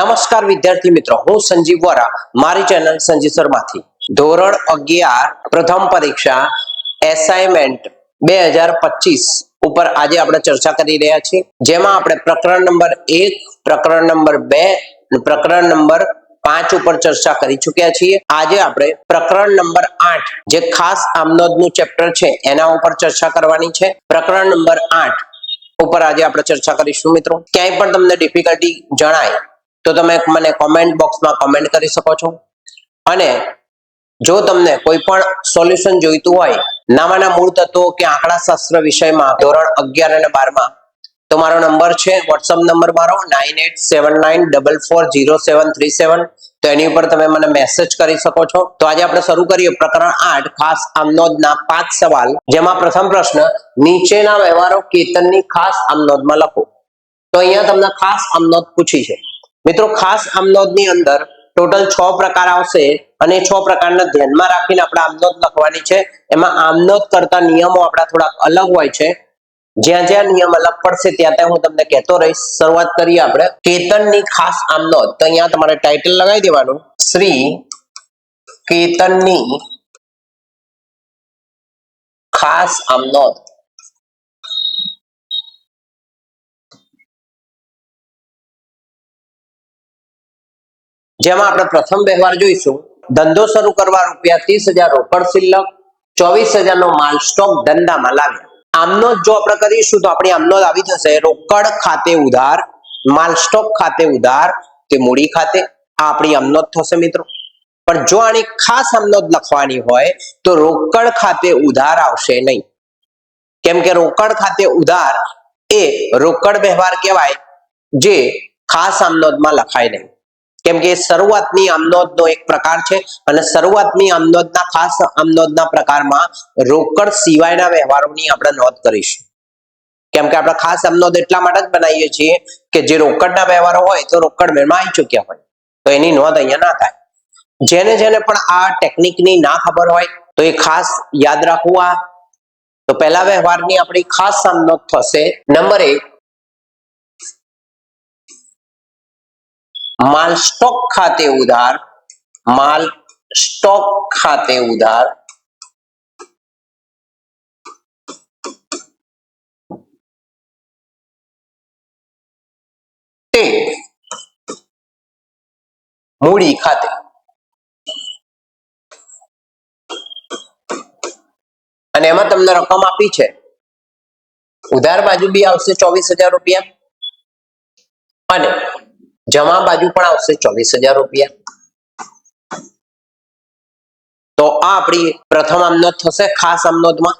નમસ્કાર વિદ્યાર્થી મિત્રો, હું સંજીવ વોરા, મારી ચેનલ સંજીવ શર્માથી. ધોરણ અગિયાર, પ્રથમ પરીક્ષા એસાઇનમેન્ટ બે હજાર પચીસ ઉપર આજે આપણે ચર્ચા કરી રહ્યા છીએ. જેમાં આપણે પ્રકરણ નંબર એક, પ્રકરણ નંબર બે પ્રકરણ નંબર પાંચ ઉપર ચર્ચા કરી ચૂક્યા છીએ. આજે આપણે પ્રકરણ નંબર આઠ, જે ખાસ આમનોદનું ચેપ્ટર છે, એના ઉપર ચર્ચા કરવાની છે. પ્રકરણ નંબર આઠ ઉપર આજે આપણે ચર્ચા કરીશું મિત્રો. ક્યાંય પણ તમને ડિફિકલ્ટી જણાય તો તમે મને કોમેન્ટ બોક્સમાં કોમેન્ટ કરી શકો છો. અને જો તમને કોઈ પણ સોલ્યુશન જોઈતું હોય, નામાના મૂળ તત્વો કે આંકડા શાસ્ત્ર વિષયમાં, ધોરણ અગિયાર અને બારમાં, તો મારો નંબર છે વોટ્સઅપ નંબર મારો nine eight seven nine double four zero seven three seven તો એની ઉપર તમે મને મેસેજ કરી શકો છો. તો આજે આપણે શરૂ કરીએ પ્રકરણ આઠ, ખાસ આમનોદના પાંચ સવાલ. જેમાં પ્રથમ પ્રશ્ન, નીચેના વ્યવહારો કેતનની ખાસ આમનોદમાં લખો. તો અહીંયા તમને ખાસ આમનોદ પૂછી છે. મિત્રો, ખાસ આમનોદની અંદર ટોટલ છ પ્રકાર આવશે અને છ પ્રકારને ધ્યાનમાં રાખીને આપણે આમનોદ લખવાની છે. એમાં આમનોદ કરતા નિયમો આપણા થોડાક અલગ હોય છે. જ્યાં જ્યાં નિયમ અલગ પડશે ત્યાં ત્યાં હું તમને કહેતો રહીશ. શરૂઆત કરીએ આપણે. કેતનની ખાસ આમનોદ તો અહીંયા તમારે ટાઇટલ લગાવી દેવાનું. શ્રી કેતનની ખાસ આમનોદ જેમાં આપણે પ્રથમ વ્યવહાર જોઈશું. ધંધો શરૂ કરવા રૂપિયા ત્રીસ હજાર રોકડ શિલ્લક, ચોવીસ હજારનો માલ સ્ટોક ધંધામાં લાવ્યો. આમનો જો આપણે કરીશું તો આપણી આમનો આવી જશે. રોકડ ખાતે ઉધાર, માલ સ્ટોક ખાતે ઉધાર કે મૂડી ખાતે. આ આપણી આમનો થશે મિત્રો. પણ જો આની ખાસ આમનો લખવાની હોય, તો રોકડ ખાતે ઉધાર આવશે નહીં. કેમ કે રોકડ ખાતે ઉધાર એ રોકડ વ્યવહાર કહેવાય, જે ખાસ આમનોદમાં લખાય નહીં. કેમ કે શરૂઆતની આમનોદનો એક પ્રકાર છે અને શરૂઆતની આમનોદના ખાસ આમનોદના પ્રકારમાં રોકડ સિવાયના વ્યવહારોની આપણે નોંધ કરીશું. કેમ કે આપણે ખાસ આમનોદ એટલા માટે જ બનાવીએ છીએ કે જે રોકડના વ્યવહારો હોય તો રોકડ મેળમાં આવી ચૂક્યા હોય. તો એની નોંધ અહીંયા ના થાય. જેને જેને પણ આ ટેકનિકની ના ખબર હોય તો એ ખાસ યાદ રાખવું આ. તો પહેલા વ્યવહારની આપણી ખાસ આમનોદ થશે નંબર એક માલ સ્ટોક ખાતે ઉધાર, માલ સ્ટોક ખાતે ઉધાર. તે મૂડી ખાતે. અને એમાં તમને રકમ આપી છે. ઉધાર બાજુ બી આવશે ચોવીસ હજાર રૂપિયા. અને જમા બાજુ પણ આવશે ચોવીસ હજાર રૂપિયા. તો આ આપણી પ્રથમ આમનોદ થશે ખાસ આમનોદમાં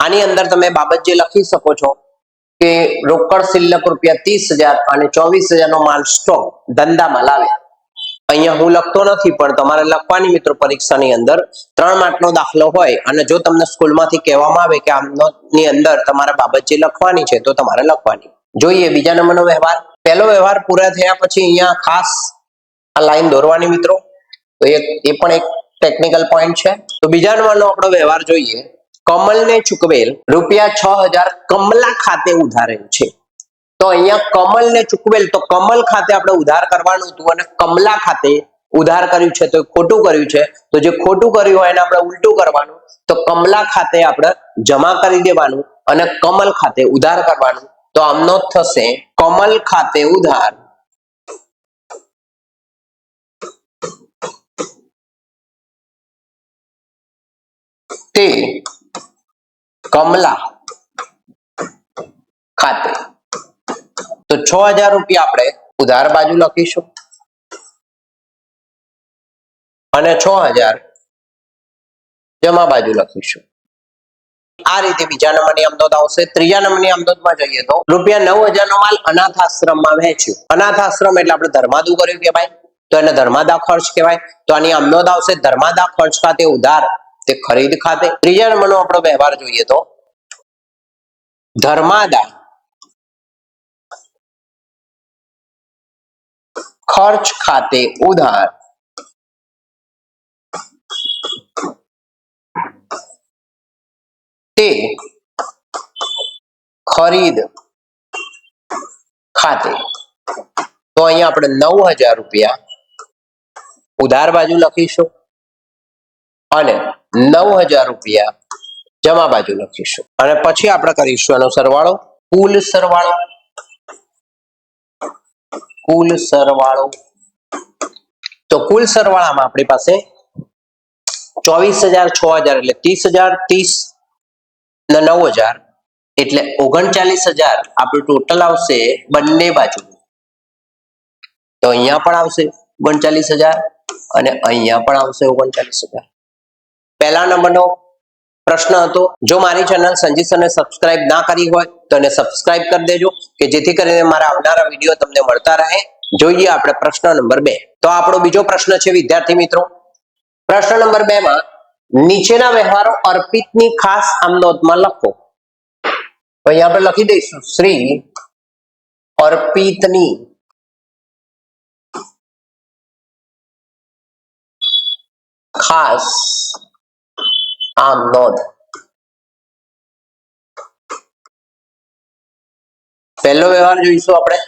આની અંદર તમે બાબત જે લખી શકો છો કે રોકડ શિલ્લક રૂપિયા ત્રીસ હજાર અને ચોવીસ હજારનો માલ સ્ટોક ધંધામાં લાવ્યા. અહીંયા હું લખતો નથી, પણ તમારે લખવાની મિત્રો પરીક્ષાની અંદર ત્રણ માર્કનો દાખલો હોય અને જો તમને સ્કૂલમાંથી કહેવામાં આવે કે આમનોદની અંદર તમારે બાબત જે લખવાની છે તો તમારે લખવાની. જોઈએ બીજા નંબરનો વ્યવહાર. પહેલો વ્યવહાર પૂરા થયા પછી અહીંયા ખાસ આ લાઈન દોરવાની મિત્રો. તો એ એ પણ એક ટેકનિકલ પોઈન્ટ છે. તો બીજા નંબરનો આપણો વ્યવહાર જોઈએ. કમલને ચૂકવેલ રૂપિયા છ હજાર કમલા ખાતે ઉધારેલ છે. તો અહીંયા કમલને ચૂકવેલ તો કમલ ખાતે આપણે ઉધાર કરવાનું હતું અને કમલા ખાતે ઉધાર કર્યું છે, તો ખોટું કર્યું છે. તો જે ખોટું કર્યું હોય એને આપણે ઉલટું કરવાનું. તો કમલા ખાતે આપણે જમા કરી દેવાનું અને કમલ ખાતે ઉધાર કરવાનું. તો આમનો થશે કમલ ખાતે ઉધાર. તે કમલા ખાતે. તો છ હજાર રૂપિયા આપણે ઉધાર બાજુ લખીશું. અને છ હજાર જમા બાજુ લખીશું. આ રીતે બીજા નંબરની આમદોદ આવશે. ત્રીજા નંબરની આમદોદમાં જઈએ તો રૂપિયા નવ હજારનો માલ અનાથ આશ્રમમાં વહેંચ્યો. અનાથ આશ્રમ એટલે આપણે ધર્માદુ કર્યું કહેવાય તો એને ધર્માદા ખર્ચ કહેવાય. તો આની આમદોદ આવશે ધર્માદા ખર્ચ ખાતે ઉધાર, તે ખરીદ ખાતે. ત્રીજા નંબરનો આપણો વ્યવહાર જોઈએ તો ધર્માદા ખર્ચ ખાતે ઉધાર. તે ખરીદ ખાતે. તો અહીંયા આપણે નવ હજાર રૂપિયા ઉધાર બાજુ લખીશું અને નવ હજાર રૂપિયા જમા બાજુ લખીશું. અને પછી આપણે કરીશું એનો સરવાળો. કુલ સરવાળો. કુલ સરવાળો. તો કુલ સરવાળામાં આપણી પાસે ચોવીસ હજાર, છ હજાર એટલે ત્રીસ હજાર, ત્રીસ નવ હજાર. એટલે ઓગણચાલીસ હજાર આપણું ટોટલ આવશે બંને બાજુ તો અહીંયા પણ આવશે ઓગણચાલીસ હજાર અને અહીંયા પણ આવશે ઓગણચાલીસ હજાર. પહેલા નંબરનો પ્રશ્ન હતો, જો મારી ચેનલ સંજીત સરને સબસ્ક્રાઇબ ના કરી હોય, તો એને સબસ્ક્રાઇબ કરી દેજો, કે જેથી કરીને મારા આવનારા વીડિયો તમને મળતા રહે. જોઈએ આપણે પ્રશ્ન નંબર બે. તો આપણો બીજો પ્રશ્ન છે, વિદ્યાર્થી મિત્રો. પ્રશ્ન નંબર બે માં નીચેના વ્યવહારો અર્પિતની ખાસ આમનોંધમાં લખો તો અહીંયા આપણે લખી દઈશું શ્રી અર્પિતની ખાસ આમ નોંધ પહેલો વ્યવહાર જોઈશું આપણે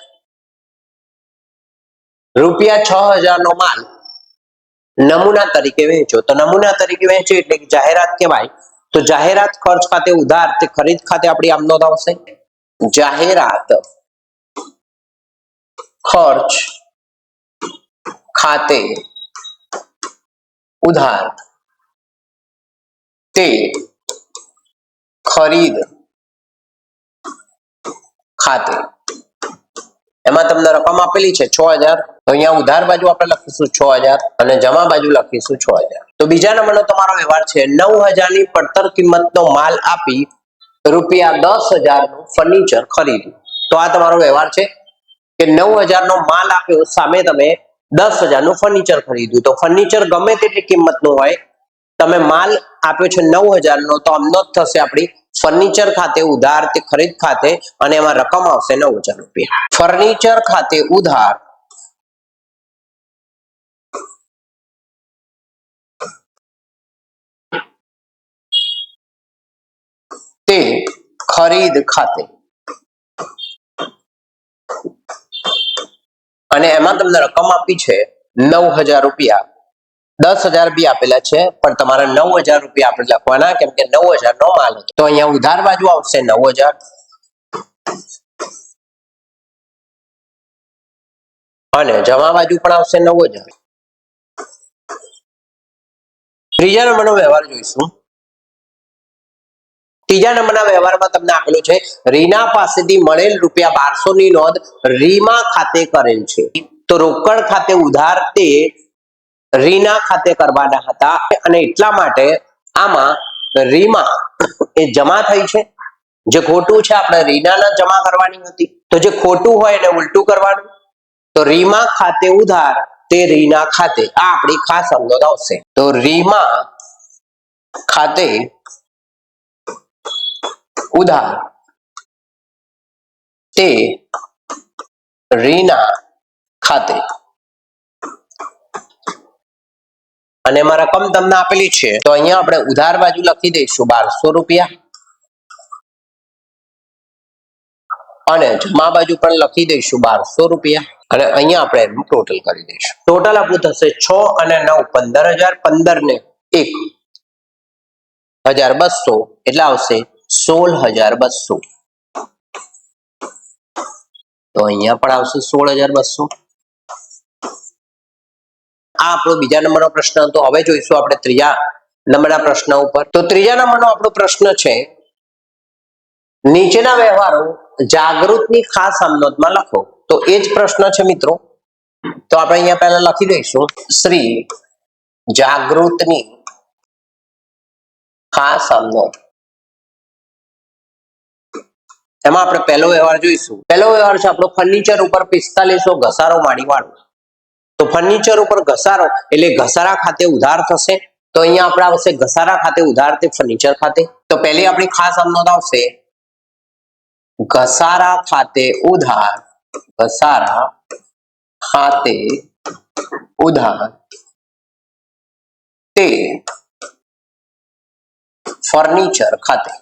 રૂપિયા છ હજાર નો માલ નમૂના તરીકે વેચો. તો નમૂના તરીકે વેચો એટલે કે જાહેરાત કહેવાય. તો જાહેરાત ખર્ચ ખાતે ઉધાર તે ખરીદ ખાતે આપણી આમ નોંધ આવશે. જાહેરાત ખર્ચ ખાતે ઉધાર તે ખરીદ ખાતે. એમાં તમને રકમ આપેલી છે છ હજાર. તો અહીંયા ઉધાર બાજુ આપણે લખીશું છ હજાર અને જમા બાજુ લખીશું છ હજાર. તો બીજા નંબરનો તમારો વ્યવહાર છે, નવ હજારની પડતર કિંમતનો માલ આપી રૂપિયા દસ હજારનું ફર્નિચર ખરીદ્યું. તો આ તમારો વ્યવહાર છે કે નવ હજારનો માલ આપ્યો, સામે તમે દસ હજારનું ફર્નિચર ખરીદ્યું. તો ફર્નિચર ગમે તેટલી કિંમતનું હોય તમે માલ આપ્યો છે નવ હજારનો તો અમનો જ થશે આપણી ફર્નિચર ખાતે ઉધાર તે ખરીદ ખાતે અને એમાં રકમ આવશે નવ હજાર રૂપિયા. ફર્નિચર ખાતે ઉધાર. તે ખરીદ ખાતે. અને એમાં તમને રકમ આપી છે નવ હજાર રૂપિયા. દસ હજાર બી આપેલા છે, પણ તમારે નવ હજાર રૂપિયા આપણે લખવાના, કેમ કે નવ હજાર નો માલ તો અહીંયા ઉધાર બાજુ આવશે નવ હજાર. અને જમા બાજુ પણ આવશે નવ હજાર. ત્રીજા નંબરનો વ્યવહાર જોઈશું. ત્રીજા નંબરના વ્યવહારમાં તમને આપેલું છે, રીના પાસેથી મળેલ રૂપિયા બારસો ની નોંધ રીમા ખાતે કરેલ છે. તો રોકડ ખાતે ઉધાર તે રીના ખાતે કરવાના હતા અને એટલા માટે આમાં રીમા એ જમા થઈ છે. જે ખોટું છે, આપણે રીનાના જમા કરવાની હતી. તો જે ખોટું હોય એને ઉલટું કરવાનું. તો રીમા ખાતે ઉધાર તે રીના ખાતે. આ આપણી ખાસ અમદોદ આવશે. તો રીમા ખાતે ઉધાર તે રીના ખાતે અને એમાં રકમ તમને આપેલી છે, તો અહીંયા આપણે ઉધાર બાજુ લખી દઈશું બારસો રૂપિયા. અને જમા બાજુ પણ લખી દઈશું બારસો રૂપિયા. અને અહીંયા આપણે એનું ટોટલ કરી દઈશું. ટોટલ આપણું થશે છ અને નવ, પંદર હજાર પંદર ને એક. હજાર બસો, એટલે આવશે સોળ હજાર બસો. તો અહીંયા પણ આવશે સોળ હજાર બસો. આ આપણો બીજા નંબરનો પ્રશ્ન હતો. હવે જોઈશું આપણે ત્રીજા નંબરના પ્રશ્ન ઉપર. તો ત્રીજા નંબરનો આપણો પ્રશ્ન છે, નીચેના વ્યવહારો જાગૃતની ખાસ આમનોંધમાં લખો. તો એ જ પ્રશ્ન છે મિત્રો. તો આપણે અહીંયા પહેલા લખી દઈશું. શ્રી જાગૃતની ખાસ આમનોંધ એમાં આપણે પહેલો વ્યવહાર જોઈશું. પહેલો વ્યવહાર છે આપણો ફર્નિચર ઉપર પિસ્તાલીસો ઘસારો માડી વાળો તો ફર્નિચર ઉપર ઘસારો, એટલે ઘસારા ખાતે ઉધાર થશે. તો અહીંયા આપણે આવશે ઘસારા ખાતે ઉધાર તે ફર્નિચર ખાતે. તો પહેલી આપણી ખાસ આમનોંધ આવશે ઘસારા ખાતે ઉધાર, ઘસારા ખાતે ઉધાર. તે ફર્નિચર ખાતે.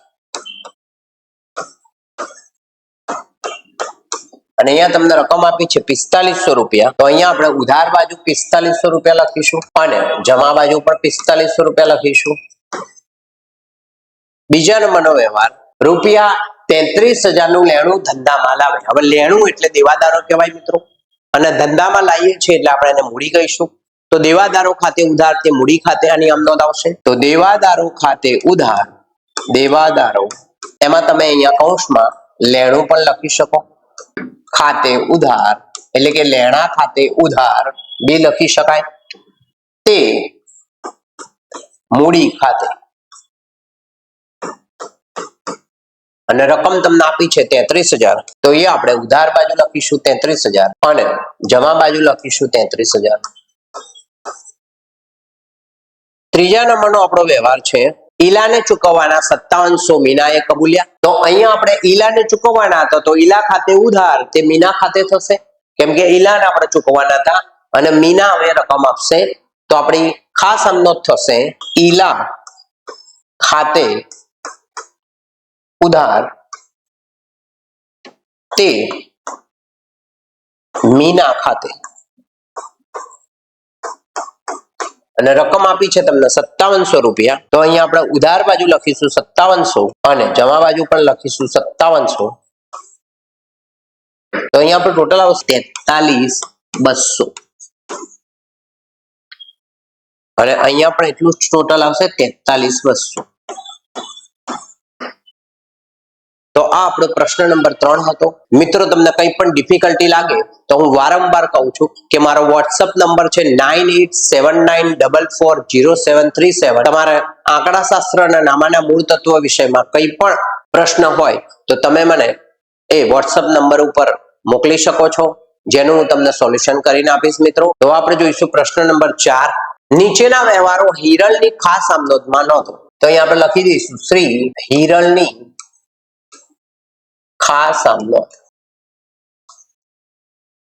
અને અહીંયા તમને રકમ આપી છે પિસ્તાલીસો રૂપિયા. તો અહીંયા આપણે ઉધાર બાજુ પિસ્તાલીસો રૂપિયા લખીશું અને જમા બાજુ પણ પિસ્તાલીસો રૂપિયા લખીશું. બીજા નંબરનો વ્યવહાર, રૂપિયા તેત્રીસ હજારનું લેણું ધંધામાં લાવે. હવે લેણું એટલે દેવાદારો કહેવાય મિત્રો. અને ધંધામાં લાવીએ છીએ એટલે આપણે એને મૂડી કહીશું. તો દેવાદારો ખાતે ઉધાર તે મૂડી ખાતે આની આમ આવશે. તો દેવાદારો ખાતે ઉધાર, દેવાદારો. એમાં તમે અહીંયા કૌંસમાં લેણું પણ લખી શકો. ખાતે ઉધાર, એટલે કે લેણા ખાતે ઉધાર, બે લખી શકાય. તે મૂડી ખાતે. અને રકમ તમને આપી છે તેત્રીસ હજાર. તો એ આપણે ઉધાર બાજુ લખીશું તેત્રીસ હજાર. અને જમા બાજુ લખીશું તેત્રીસ હજાર. ત્રીજા નંબરનો આપણો વ્યવહાર છે. ઈલાને ચૂકવવાના સત્તાવનસો મીનાએ કબૂલ્યા. તો અહીંયા આપણે ઈલાને ચૂકવવાના હતા તો ઈલા ખાતે ઉધાર, તે મીના ખાતે થશે. કેમ કે ઈલાને આપણે ચૂકવવાના હતા અને મીના હવે રકમ આપશે. તો આપણી ખાસ અંદો થશે ઈલા ખાતે ઉધાર, તે મીના ખાતે. અને રકમ આપી છે તમને સત્તાવનસો રૂપિયા. તો અહીંયા આપણે ઉધાર બાજુ લખીશું સત્તાવનસો અને જમા બાજુ પણ લખીશું સત્તાવનસો. તો અહીંયા આપણે ટોટલ આવશે તેતાલીસ બસો. અને અહીંયા પણ એટલું જ ટોટલ આવશે તેતાલીસ બસો તો આ આપણો પ્રશ્ન નંબર ત્રણ હતો. મિત્રો, તમને કંઈ પણ ડિફિકલ્ટી લાગે, તો હું વારંવાર કહું છું કે મારો વોટ્સઅપ નંબર છે nine eight seven nine double four zero seven three seven તમારે આંકડાશાસ્ત્ર અને નામાના મૂળ તત્વ વિષયમાં કંઈ પણ પ્રશ્ન હોય, તો તમે મને એ વોટ્સઅપ નંબર ઉપર મોકલી શકો છો, જેનું હું તમને સોલ્યુશન કરીને આપીશ, મિત્રો. તો આપણે જોઈશું પ્રશ્ન નંબર ચાર. નીચેના વ્યવહારો હિરલની ખાસ આમનોંધમાં નહોતો. તો અહીંયા આપણે લખી દઈશું, શ્રી હિરલની ખાસ આમનો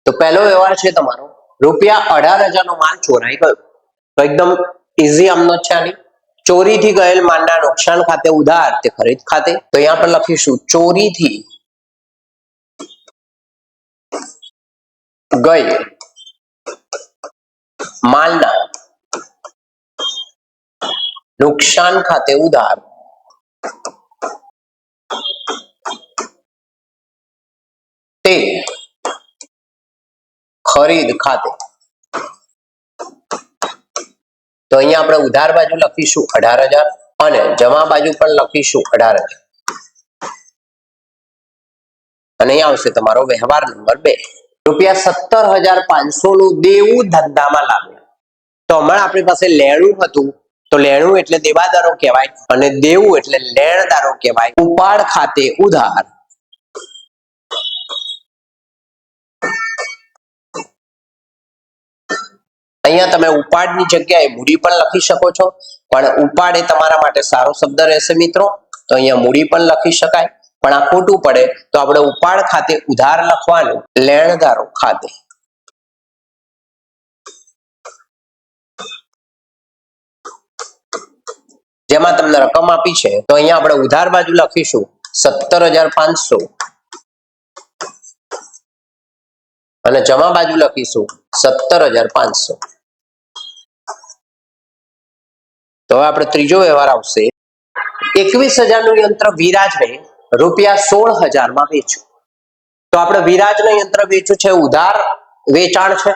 તો પહેલો વ્યવહાર છે તમારો, રૂપિયા અઢાર હજાર નો માલ ચોરાઈ ગયો. તો એકદમ ઇઝી આમનો છે આની. ચોરીથી ગયેલ માલના નુકસાન ખાતે ઉધાર તે ખરીદ ખાતે. તો અહીંયા પણ લખીશું, ચોરીથી ગઈ માલના નુકસાન ખાતે ઉધાર તે ખરીદ ખાતે. તો અહીંયા આપણે ઉધાર બાજુ લખીશું અઢાર હજાર અને જમા બાજુ પણ લખીશું અઢાર હજાર. અને અહીંયા આવશે તમારો વ્યવહાર નંબર બે. રૂપિયા સત્તર હજાર પાંચસો નું દેવું ધંધામાં લાવ્યું. તો હમણાં આપણી પાસે લેણું હતું. તો લેણું એટલે દેવાદારો કહેવાય અને દેવું એટલે લેણદારો કહેવાય. ઉપાડ ખાતે ઉધાર. અહીંયા તમે ઉપાડની જગ્યાએ મૂડી પણ લખી શકો છો. પણ ઉપાડ એ તમારા માટે સારો શબ્દ રહેશે મિત્રો. તો અહીંયા મૂડી પણ લખી શકાય. પણ આ ખોટું પડે તો આપણે ઉપાડ ખાતે ઉધાર લખવાનું લેણદારો ખાતે. જેમાં તમને રકમ આપી છે, તો અહીંયા આપણે ઉધાર બાજુ લખીશું સત્તર હજાર પાંચસો. અને જમા બાજુ લખીશું સત્તર હજાર પાંચસો. તો હવે આપણે ત્રીજો વ્યવહાર આવશે. એકવીસ હજારનું યંત્ર વિરાજને રૂપિયા સોળ હજારમાં વેચ્યું. તો આપણે વિરાજનું યંત્ર વેચ્યું છે, ઉધાર વેચાણ છે.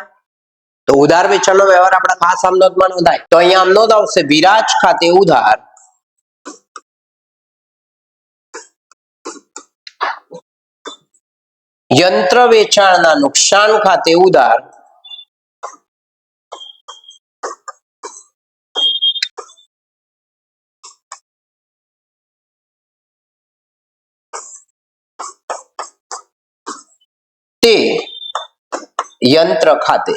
તો ઉધાર વેચાણનો વ્યવહાર આપણે ખાસ આમનોંધમાં નોંધાય. તો અહીંયા આમનોંધ આવશે, વિરાજ ખાતે ઉધાર યંત્ર વેચાણના નુકસાન ખાતે ઉધાર તે યંત્ર ખાતે.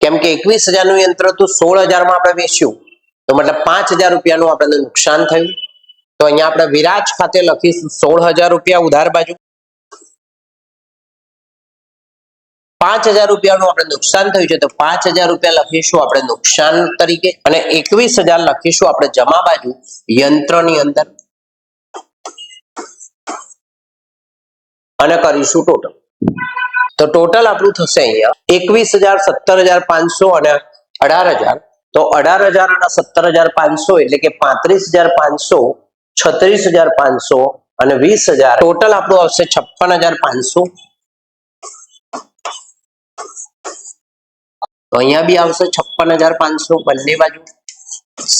કેમ કે એકવીસ હજારનું યંત્ર તો સોળ હજારમાં આપણે વેચ્યું. તો મતલબ પાંચ હજાર રૂપિયાનું આપણને નુકસાન થયું. તો અહીંયા આપણે વિરાજ ખાતે લખીશું સોળ હજાર રૂપિયા ઉધાર બાજુ. પાંચ હજાર રૂપિયાનું આપણે નુકસાન થયું છે તો પાંચ હજાર રૂપિયા લખીશું આપણે નુકસાન તરીકે અને એકવીસ હજાર લખીશું આપણે જમા બાજુ યંત્રની અંદર. અને કરીશું ટોટલ. તો ટોટલ આપણું થશે અહીંયા એકવીસ હજાર સત્તર હજાર પાંચસો અને અઢાર હજાર. તો અઢાર હજાર અને સત્તર હજાર પાંચસો એટલે કે પાંત્રીસ હજાર પાંચસો છત્રીસ હજાર પાંચસો અને વીસ હજાર. ટોટલ આપણું આવશે છપ્પન હજાર પાંચસો. અહીંયા બી આવશે છપ્પન હજાર પાંચસો બંને બાજુ.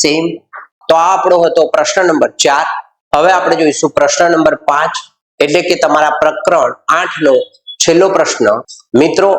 સેમ તો આ આપણો હતો પ્રશ્ન નંબર ચાર. હવે આપણે જોઈશું પ્રશ્ન નંબર પાંચ. એટલે કે તમારા પ્રકરણ આઠ નો છેલ્લો પ્રશ્ન. મિત્રો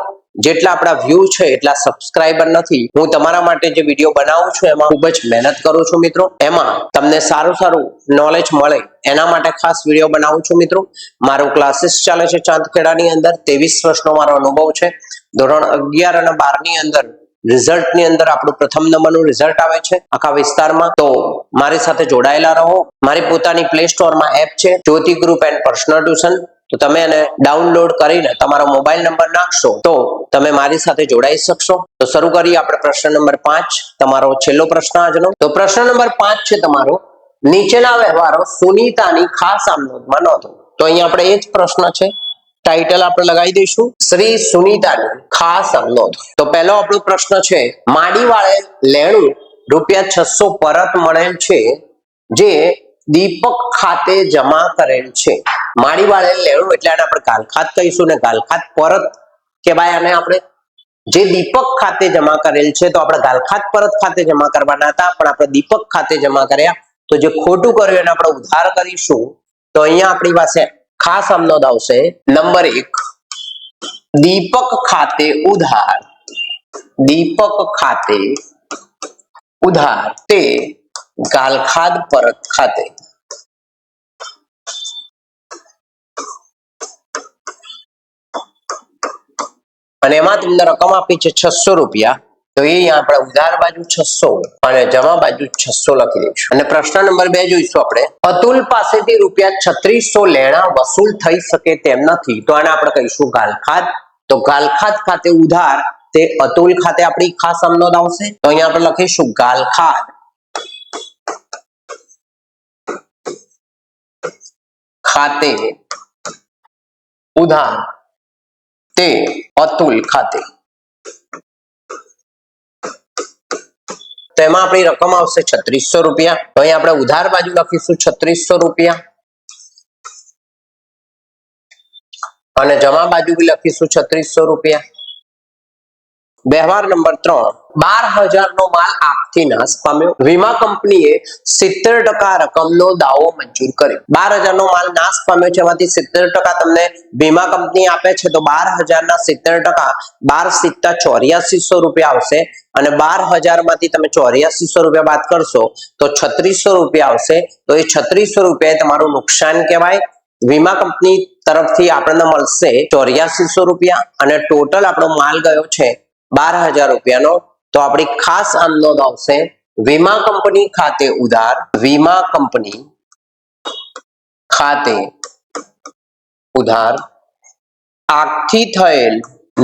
જેટલા આપણા વ્યૂ છે, એટલા સબસ્ક્રાઇબર નથી. હું તમારા માટે જે વીડિયો બનાવું છું, એમાં ખૂબ જ મહેનત કરું છું મિત્રો. એમાં તમને સારું સારું નોલેજ મળે. એના માટે ખાસ વીડિયો બનાવું છું મિત્રો. મારો ક્લાસીસ ચાલે છે ચાંદખેડાની અંદર. ત્રેવીસ વર્ષનો મારો અનુભવ છે. ધોરણ અગિયાર અને બારની અંદર રિઝલ્ટની અંદર આપણું પ્રથમ નંબરનું રિઝલ્ટ આવે છે આખા વિસ્તારમાં. તો મારી સાથે જોડાયેલા રહો. મારી પોતાની પ્લે સ્ટોરમાં એપ છે. Jyoti group and personal tuition તો તમે એને ડાઉનલોડ કરીને તમારો મોબાઈલ નંબર નાખશો, તો તમે મારી સાથે જોડાઈ શકશો. તો શરૂ કરીએ આપણે પ્રશ્ન નંબર પાંચ, તમારો છેલ્લો પ્રશ્ન આજનો. તો પ્રશ્ન નંબર પાંચ છે તમારો, નીચેના વ્યવહારો સુનીતાની ખાસ આમ નોંધો. તો અહીંયા આપણે એ જ પ્રશ્ન છે ટાઇટલ આપણે લગાવી દઈશું. શ્રી સુનીતાની ખાસ આમ નોંધ. તો પહેલો આપણો પ્રશ્ન છે, માડીવાળે લેણું રૂપિયા છસો પરત મળેલ છે, જે દીપક ખાતે જમા કરેલ છે. માડીવાળે લેણું એટલે આને આપણે ગાલખાત કહીશું ને ગાલખાત પરત કહેવાય આને આપણે. જે દીપક ખાતે જમા કરેલ છે તો આપણે ગાલખાત પરત ખાતે જમા કરવાના હતા, પણ આપણે દીપક ખાતે જમા કર્યા. તો જે ખોટું કર્યું એને આપણે ઉધાર કરીશું. તો અહીંયા આપણી પાસે ખાસ અમનોદ આવશે. નંબર એક. દીપક ખાતે ઉધાર. દીપક ખાતે ઉધાર. તે ગાલખાદ પરત ખાતે. અને એમાં તમને રકમ આપી છે છસો રૂપિયા. તો એ આપણે ઉધાર બાજુ છસો અને જમા બાજુ છસો લખી દઈશું. અને પ્રશ્ન નંબર બે જોઈશું આપણે. અતુલ પાસેથી રૂપિયા છત્રીસો લેણા વસૂલ થઈ શકે તેમ નથી. તો આને આપણે કહીશું ગાલખાત તો ગાલખાત ખાતે ઉધાર તે અતુલ ખાતે આપણી ખાસ અમનોદ આવશે. તો અહીંયા આપણે લખીશું ગાલખાત ખાતે ઉધાર તે અતુલ ખાતે. તેમાં આપણી રકમ આવશે છત્રીસો રૂપિયા. તો અહીં આપણે ઉધાર બાજુ લખીશું છત્રીસો રૂપિયા. અને જમા બાજુ બી લખીશું છત્રીસો રૂપિયા. વ્યવહાર નંબર ત્રણ બાર હજાર નો માલ આપથી નાશ પામ્યો. વીમા કંપનીએ સિત્તેર ટકા રકમનો દાવો મંજૂર કર્યો. બાર હજાર નો માલ નાશ પામ્યો છે એમાંથી સિત્તેર ટકા તમને વીમા કંપની આપે છે, તો બાર હજાર ના સિત્તેર ટકા બાર સિત્તા ચોર્યાસીસો રૂપિયા આવશે અને બાર હજારમાંથી તમે ચોર્યાસીસો રૂપિયા બાદ કરશો, તો છત્રીસો રૂપિયા આવશે. તો એ છત્રીસો રૂપિયા તમારું નુકસાન કહેવાય. વીમા કંપની તરફથી આપણને મળશે ચોર્યાસીસો રૂપિયા અને ટોટલ આપણો માલ ગયો છે બાર હજાર રૂપિયાનો. તો આપણી ખાસ આમ આવશે વીમા કંપની ખાતે ઉધાર, વીમા કંપની ખાતે ઉધાર, આગથી થયેલ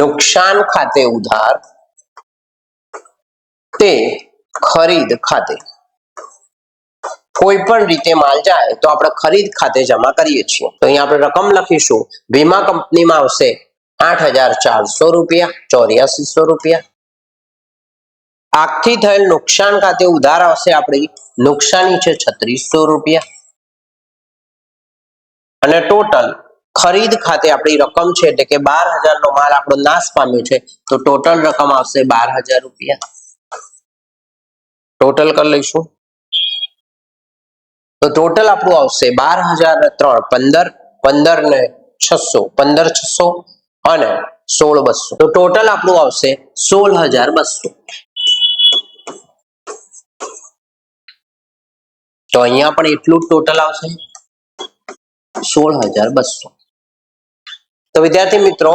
નુકસાન ખાતે ઉધાર, તે ખરીદ ખાતે. કોઈ પણ રીતે માલ જાય તો આપણે ખરીદ ખાતે જમા કરીએ છીએ. તો અહીંયા આપણે રકમ લખીશું. વીમા કંપનીમાં આવશે આઠ હજાર ચારસો રૂપિયા, ચોર્યાસીસો રૂપિયા. આગથી થયેલ નુકસાન ખાતે ઉધાર આવશે આપણી નુકસાની છે છત્રીસો રૂપિયા. અને ટોટલ ખરીદ ખાતે આપણી રકમ છે એટલે કે બાર હજાર નો માલ આપણો નાશ પામ્યો છે, તો ટોટલ રકમ આવશે બાર હજાર રૂપિયા. ટોટલ કરી લઈશું. તો ટોટલ આપણું આવશે બાર હજાર ત્રણ, પંદર પંદર ને છસો, પંદર છસો. અને સોળ બસો. તો ટોટલ આપણું આવશે સોળ હજાર બસો. તો અહીંયા પણ એટલું ટોટલ આવશે. સોળ હજાર બસો. તો વિદ્યાર્થી મિત્રો,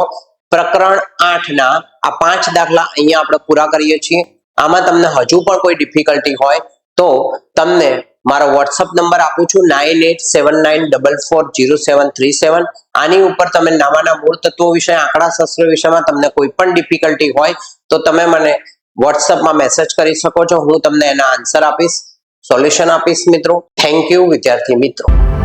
પ્રકરણ આઠ ના આ પાંચ દાખલા અહીંયા આપણે પૂરા કરીએ છીએ. આમાં તમને હજુ પણ કોઈ ડિફિકલ્ટી હોય તો તમને મારો વોટ્સઅપ નંબર આપું છું nine eight seven nine double four zero seven three seven આની ઉપર તમે નામાના મૂળ તત્વો વિશે, આંકડા શાસ્ત્ર વિષયમાં તમને કોઈ પણ ડિફિકલ્ટી હોય, તો તમે મને વોટ્સઅપમાં મેસેજ કરી શકો છો. હું તમને એના આન્સર આપીશ સોલ્યુશન આપીશ મિત્રો. થેન્ક યુ વિદ્યાર્થી મિત્રો.